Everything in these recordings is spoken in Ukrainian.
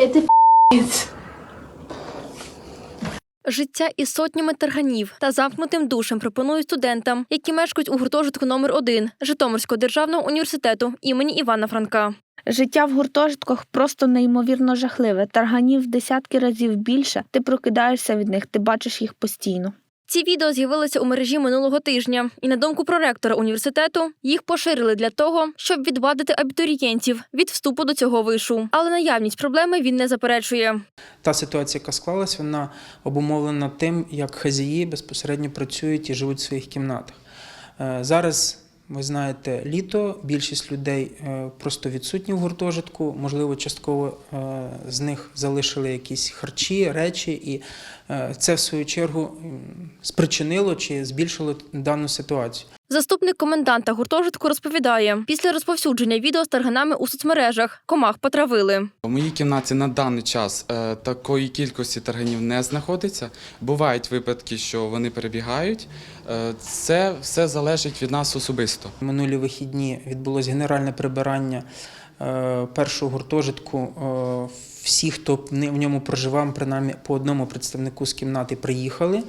Это пи***ц. Життя із сотнями тарганів та замкнутим душем пропонують студентам, які мешкають у гуртожитку номер 1 Житомирського державного університету імені Івана Франка. Життя в гуртожитках просто неймовірно жахливе. Тарганів десятки разів більше. Ти прокидаєшся від них, ти бачиш їх постійно. Ці відео з'явилися у мережі минулого тижня, і на думку проректора університету, їх поширили для того, щоб відвадити абітурієнтів від вступу до цього вишу. Але наявність проблеми він не заперечує. Та ситуація, яка склалась, вона обумовлена тим, як хазії безпосередньо працюють і живуть в своїх кімнатах. Е, Зараз, ви знаєте, літо, більшість людей е, просто відсутні в гуртожитку, можливо, частково е, з них залишили якісь харчі, речі, і е, це, в свою чергу, спричинило чи збільшило дану ситуацію. Заступник коменданта гуртожитку розповідає: після розповсюдження відео з тарганами у соцмережах комах потравили. У моїй кімнаті на даний час е, такої кількості тарганів не знаходиться. Бувають випадки, що вони перебігають. Е, це все залежить від нас особисто. Минулі вихідні відбулось генеральне прибирання першого гуртожитку. Е, Всі, хто в ньому проживав, принаймні по одному представнику з кімнати приїхали,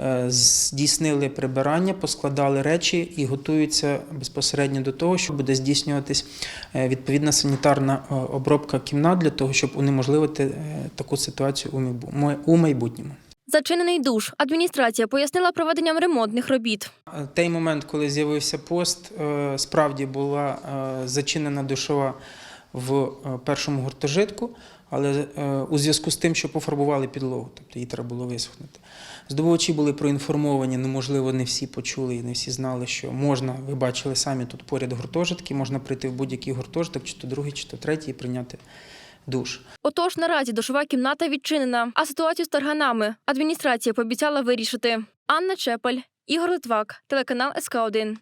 е, здійснили прибирання, поскладали речі і готуються безпосередньо до того, що буде здійснюватись е, відповідна санітарна е, обробка кімнат для того, щоб унеможливити е, таку ситуацію у майбутньому. Зачинений душ. Адміністрація пояснила проведенням ремонтних робіт. Е, Той момент, коли з'явився пост, е, справді була е, зачинена душова в першому гуртожитку, але у зв'язку з тим, що пофарбували підлогу, тобто її треба було висохнути. Здобувачі були проінформовані, ну можливо, не всі почули і не всі знали, що можна, ви бачили самі тут поряд гуртожитки, можна прийти в будь-який гуртожиток, чи то другий, чи то третій, і прийняти душ. Отож, наразі душова кімната відчинена, а ситуацію з тарганами адміністрація пообіцяла вирішити. Анна Чепель, Ігор Литвак, телеканал СК 1